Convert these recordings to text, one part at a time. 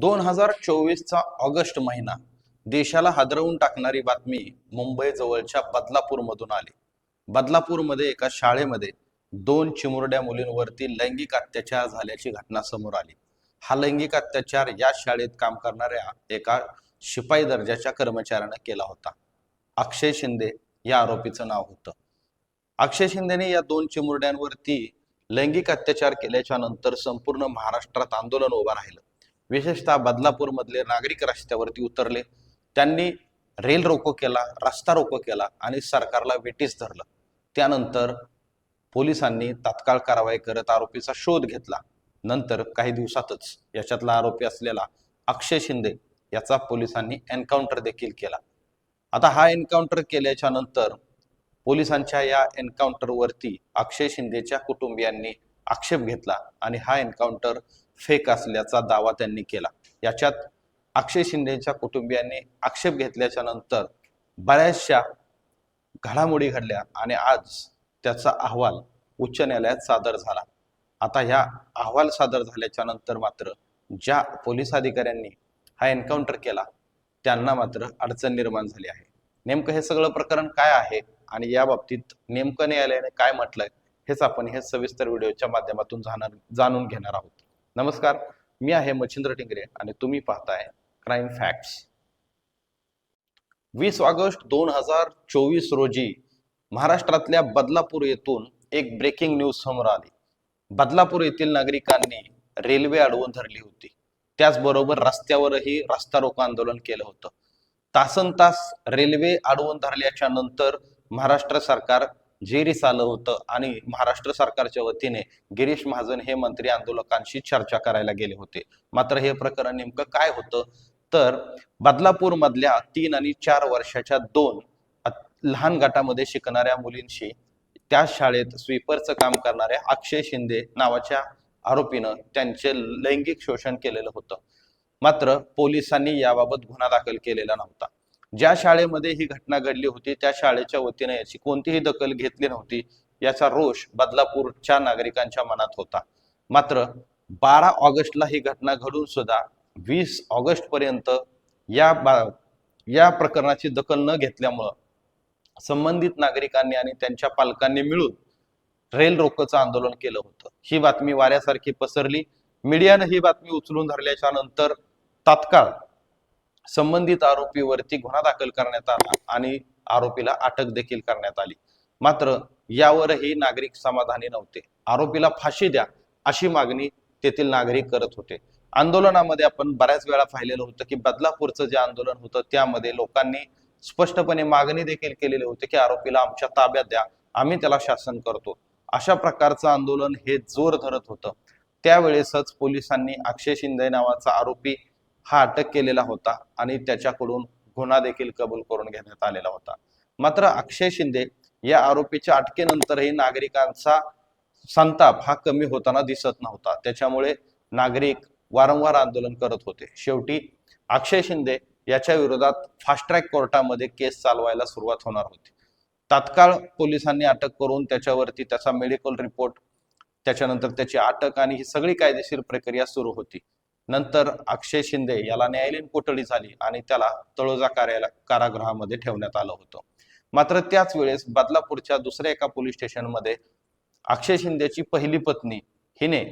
दोन हजार चोवीसचा ऑगस्ट महिना देशाला हादरवून टाकणारी बातमी मुंबई जवळच्या बदलापूरमधून आली. बदलापूरमध्ये एका शाळेमध्ये दोन चिमुरड्या मुलींवरती लैंगिक अत्याचार झाल्याची घटना समोर आली. हा लैंगिक अत्याचार या शाळेत काम करणाऱ्या एका शिपाई दर्जाच्या कर्मचाऱ्यानं केला होता. अक्षय शिंदे या आरोपीचं नाव होतं. अक्षय शिंदेने या दोन चिमुरड्यांवरती लैंगिक अत्याचार केल्याच्यानंतर संपूर्ण महाराष्ट्रात आंदोलन उभं राहिलं. विशेषतः बदलापूरमधले नागरिक रस्त्यावरती उतरले. त्यांनी रेल रोको केला रस्ता रोको केला आणि सरकारला वेटीस धरलं. त्यानंतर पोलिसांनी तात्काळ कारवाई करत आरोपीचा शोध घेतला. नंतर काही दिवसातच याच्यातला आरोपी असलेला अक्षय शिंदे याचा पोलिसांनी एन्काउंटर देखील केला. आता हा एन्काउंटर केल्याच्यानंतर पोलिसांच्या या एन्काउंटरवरती अक्षय शिंदेच्या कुटुंबियांनी आक्षेप घेतला आणि हा एन्काउंटर फेक असल्याचा दावा त्यांनी केला. याच्यात अक्षय शिंदेच्या कुटुंबियांनी आक्षेप घेतल्याच्या नंतर बऱ्याचशा घडामोडी घडल्या आणि आज त्याचा अहवाल उच्च न्यायालयात सादर झाला. आता ह्या अहवाल सादर झाल्याच्यानंतर मात्र ज्या पोलीस अधिकाऱ्यांनी हा एन्काउंटर केला त्यांना मात्र अडचण निर्माण झाली आहे. नेमकं हे सगळं प्रकरण काय आहे आणि या बाबतीत नेमकं न्यायालयाने काय म्हटलंय हेच आपण हे सविस्तर व्हिडिओच्या माध्यमातून जाणार जाणून घेणार आहोत. नमस्कार मी आहे मच्छिंद्र टिंगरे आणि तुम्ही पाहताय क्राईम फॅक्ट्स वीस ऑगस्ट दोन हजार चोवीस रोजी महाराष्ट्रातल्या बदलापूर येथून एक ब्रेकिंग न्यूज समोर आली. बदलापूर येथील नागरिकांनी रेल्वे अडवून धरली होती. त्याचबरोबर रस्त्यावरही रस्ता रोको आंदोलन केलं होतं. तासन तास रेल्वे अडवून धरल्याच्या नंतर महाराष्ट्र सरकार जेरीस आलं होतं आणि महाराष्ट्र सरकारच्या वतीने गिरीश महाजन हे मंत्री आंदोलकांशी चर्चा करायला गेले होते. मात्र हे प्रकरण नेमकं काय होतं? तर बदलापूर मधल्या तीन आणि चार वर्षाच्या दोन लहान गटामध्ये शिकणाऱ्या मुलींशी त्या शाळेत स्वीपरचं काम करणाऱ्या अक्षय शिंदे नावाच्या आरोपीनं त्यांचे लैंगिक शोषण केलेलं होतं. मात्र पोलिसांनी याबाबत गुन्हा दाखल केलेला नव्हता. ज्या शाळेमध्ये ही घटना घडली होती त्या शाळेच्या वतीने याची कोणतीही दखल घेतली नव्हती याचा रोष बदलापूरच्या नागरिकांच्या मनात होता. मात्र बारा ऑगस्टला ही घटना घडून सुद्धा वीस ऑगस्ट पर्यंत या बा या प्रकरणाची दखल न घेतल्यामुळं संबंधित नागरिकांनी आणि त्यांच्या पालकांनी मिळून रेल रोकोचं आंदोलन केलं होतं. ही बातमी वाऱ्यासारखी पसरली. मीडियानं ही बातमी उचलून धरल्याच्या नंतर तात्काळ संबंधित आरोपीवरती गुन्हा दाखल करण्यात आला आणि आरोपीला अटक देखील करण्यात आली. मात्र यावरही नागरिक समाधानी नव्हते. आरोपीला फाशी द्या अशी मागणी तेथील नागरिक करत होते. आंदोलनामध्ये आपण बऱ्याच वेळा पाहिलेलं होतं की बदलापूरचं जे आंदोलन होतं त्यामध्ये लोकांनी स्पष्टपणे मागणी देखील केलेली होती की आरोपीला आमच्या ताब्यात द्या आम्ही त्याला शासन करतो. अशा प्रकारचं आंदोलन हे जोर धरत होतं. त्यावेळेसच पोलिसांनी अक्षय शिंदे नावाचा आरोपी हा अटक केलेला होता आणि त्याच्याकडून गुन्हा देखील कबूल करून घेण्यात आलेला होता. मात्र अक्षय शिंदे या आरोपीच्या अटकेनंतरही नागरिकांचा संताप हा कमी होताना दिसत नव्हता. त्याच्यामुळे नागरिक वारंवार आंदोलन करत होते. शेवटी अक्षय शिंदे याच्या विरोधात फास्ट ट्रॅक कोर्टामध्ये केस चालवायला सुरुवात होणार होती. तात्काळ पोलिसांनी अटक करून त्याच्यावरती त्याचा मेडिकल रिपोर्ट त्याच्यानंतर त्याची अटक आणि ही सगळी कायदेशीर प्रक्रिया सुरू होती. नंतर अक्षय शिंदे याला न्यायालयीन कोठडी झाली आणि त्याला तळोजा कार्यालय कारागृहामध्ये ठेवण्यात आलं होतं. मात्र त्याच वेळेस बदलापूरच्या दुसऱ्या एका पोलीस स्टेशनमध्ये अक्षय शिंदेची पहिली पत्नी हिने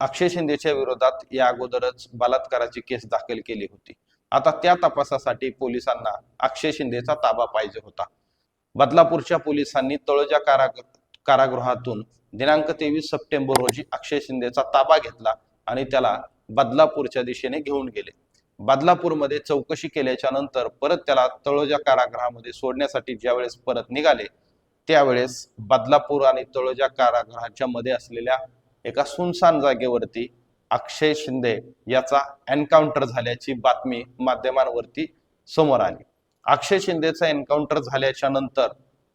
अक्षय शिंदेच्या विरोधात या अगोदरच बलात्काराची केस दाखल केली होती. आता त्या तपासासाठी पोलिसांना अक्षय शिंदेचा ताबा पाहिजे होता. बदलापूरच्या पोलिसांनी तळोजा कारागृहातून दिनांक तेवीस सप्टेंबर रोजी अक्षय शिंदेचा ताबा घेतला आणि त्याला बदलापूरच्या दिशेने घेऊन गेले. बदलापूरमध्ये चौकशी केल्याच्यानंतर परत त्याला तळोजा कारागृहामध्ये सोडण्यासाठी ज्यावेळेस परत निघाले त्यावेळेस बदलापूर आणि तळोजा कारागृहाच्या मध्ये असलेल्या एका सुनसान जागेवरती अक्षय शिंदे याचा एन्काउंटर झाल्याची बातमी माध्यमांवरती समोर आली. अक्षय शिंदेचा एन्काउंटर झाल्याच्यानंतर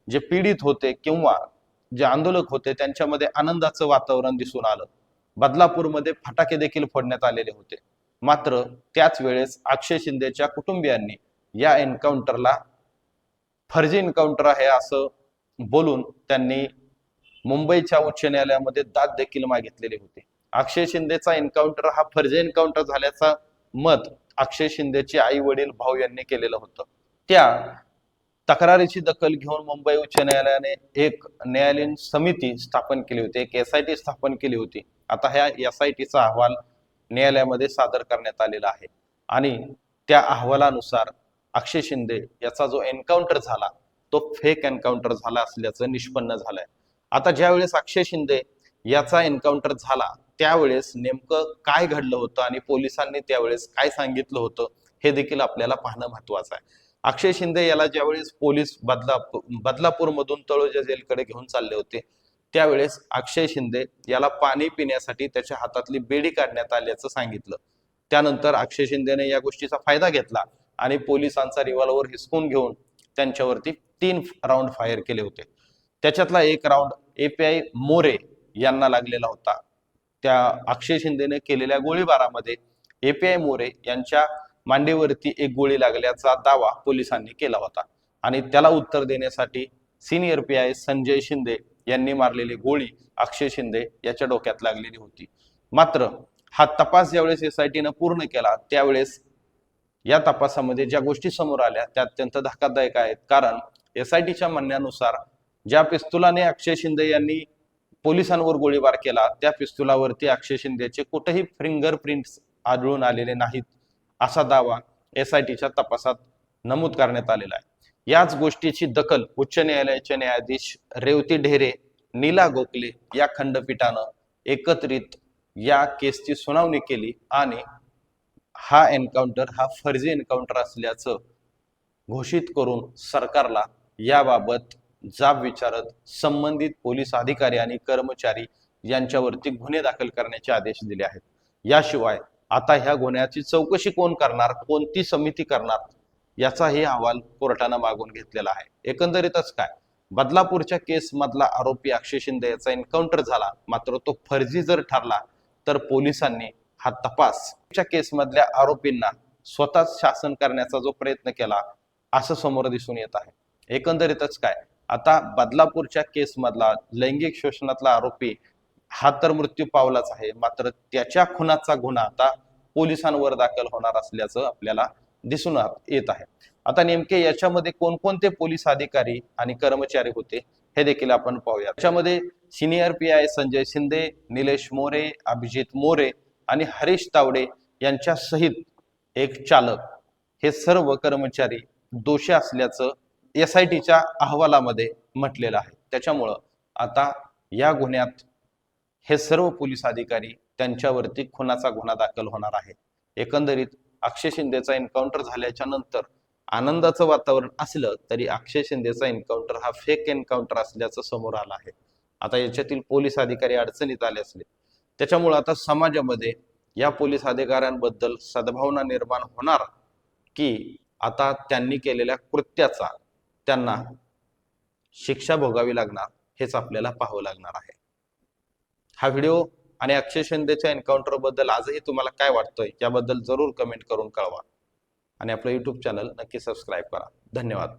जे पीडित होते किंवा जे आंदोलक होते त्यांच्यामध्ये आनंदाचं वातावरण दिसून आलं. बदलापूरमध्ये फटाके देखील फोडण्यात आलेले होते. मात्र त्याच वेळेस अक्षय शिंदेच्या कुटुंबियांनी या एन्काउंटरला फर्जी एन्काउंटर आहे असं बोलून त्यांनी मुंबईच्या उच्च न्यायालयामध्ये दाद देखील मागितलेली होती. अक्षय शिंदेचा एन्काउंटर हा फर्जी एन्काउंटर झाल्याचा मत अक्षय शिंदेचे आई वडील भाऊ यांनी केलेलं होतं. त्या तक्रारीची दखल घेऊन मुंबई उच्च न्यायालयाने एक न्यायालयीन समिती स्थापन केली होती एक एस आय टी स्थापन केली होती. आता ह्या एस आय टीचा अहवाल न्यायालयामध्ये सादर करण्यात आलेला आहे. आणि त्या अहवालानुसार अक्षय शिंदे याचा जो एन्काउंटर झाला तो फेक एन्काउंटर झाला असल्याचं निष्पन्न झालंय. आता ज्या वेळेस अक्षय शिंदे याचा एन्काउंटर झाला त्यावेळेस नेमकं काय घडलं होतं आणि पोलिसांनी त्यावेळेस काय सांगितलं होतं हे देखील आपल्याला पाहणं महत्वाचं आहे. अक्षय शिंदे याला ज्यावेळेस पोलीस बदला बदलापूर मधून तळोजा जेलकडे घेऊन चालले होते त्यावेळेस अक्षय शिंदे याला पाणी पिण्यासाठी त्याच्या हातातली बेडी काढण्यात आल्याचं सांगितलं. त्यानंतर अक्षय शिंदेने या गोष्टीचा फायदा घेतला आणि पोलिसांचा रिव्हॉल्वर हिसकून घेऊन त्यांच्यावरती तीन राऊंड फायर केले होते. त्याच्यातला एक राऊंड एपीआय मोरे यांना लागलेला होता. त्या अक्षय शिंदेने केलेल्या गोळीबारामध्ये एपीआय मोरे यांच्या मांडीवरती एक गोळी लागल्याचा दावा पोलिसांनी केला होता. आणि त्याला उत्तर देण्यासाठी senior P I Sanjay Shinde यांनी मारलेली गोळी अक्षय शिंदे याच्या डोक्यात लागलेली होती. मात्र हा तपास ज्यावेळेस एस आय टीनं पूर्ण केला त्यावेळेस या तपासामध्ये ज्या गोष्टी समोर आल्या त्या अत्यंत धक्कादायक आहेत. कारण एस आय टीच्या म्हणण्यानुसार ज्या पिस्तुलाने अक्षय शिंदे यांनी पोलिसांवर गोळीबार केला त्या पिस्तुलावरती अक्षय शिंदेचे कुठेही फिंगर प्रिंट्स आढळून आलेले नाहीत असा दावा एस आय टीच्या तपासात नमूद करण्यात आलेला आहे. याच गोष्टीची दखल उच्च न्यायालयाचे न्यायाधीश रेवती ढेरे नीला गोखले या खंडपीठानं एकत्रित या केसची सुनावणी केली आणि हा एन्काउंटर हा फर्जी एन्काउंटर असल्याचं घोषित करून सरकारला याबाबत जाब विचारत संबंधित पोलीस अधिकारी आणि कर्मचारी यांच्यावरती गुन्हे दाखल करण्याचे आदेश दिले आहेत. याशिवाय आता ह्या गुन्ह्याची चौकशी कोण करणार कोणती समिती करणार याचाही अहवाल कोर्टानं मागून घेतलेला आहे. एकंदरीतच काय? बदलापूरच्या केस मधला आरोपी अक्षय शिंदे याचा एन्काउंटर झाला. मात्र तो फर्जी जर ठरला तर पोलिसांनी हा तपासच्या केसमधल्या आरोपींना स्वतःच शासन करण्याचा जो प्रयत्न केला असं समोर दिसून येत आहे. एकंदरीतच काय? आता बदलापूरच्या केस मधला लैंगिक शोषणातला आरोपी हा तर मृत्यू पावलाच आहे. मात्र त्याच्या खुनाचा गुन्हा आता पोलिसांवर दाखल होणार असल्याचं आपल्याला दिसून येत आहे. आता नेमके याच्यामध्ये कोणकोणते पोलीस अधिकारी आणि कर्मचारी होते हे देखील आपण पाहूया. याच्यामध्ये senior P I Sanjay Shinde Nilesh More Abhijit More आणि हरीश तावडे यांच्या सहित एक चालक. हे सर्व कर्मचारी दोषी असल्याचं एस आय टीच्या अहवालामध्ये म्हटलेलं आहे. त्याच्यामुळं आता या गुन्ह्यात हे सर्व पोलीस अधिकारी त्यांच्यावरती खुनाचा गुन्हा दाखल होणार आहे. एकंदरीत अक्षय शिंदेचा एन्काउंटर झाल्याच्यानंतर आनंदाचं वातावरण असलं तरी अक्षय शिंदेचा एन्काउंटर हा फेक एन्काउंटर असल्याचं समोर आलं आहे. आता याच्यातील पोलीस अधिकारी अडचणीत आले असले. त्याच्यामुळे आता समाजामध्ये या पोलीस अधिकाऱ्यांबद्दल सद्भावना निर्माण होणार की आता त्यांनी केलेल्या कृत्याचा त्यांना शिक्षा भोगावी लागणार हेच आपल्याला पाहावं लागणार आहे. हा व्हिडिओ आणि अक्षय शिंदेच्या एन्काउंटरबद्दल आजही तुम्हाला काय वाटतंय याबद्दल जरूर कमेंट करून कळवा. आणि आपलं युट्यूब चॅनल नक्की सबस्क्राईब करा. धन्यवाद.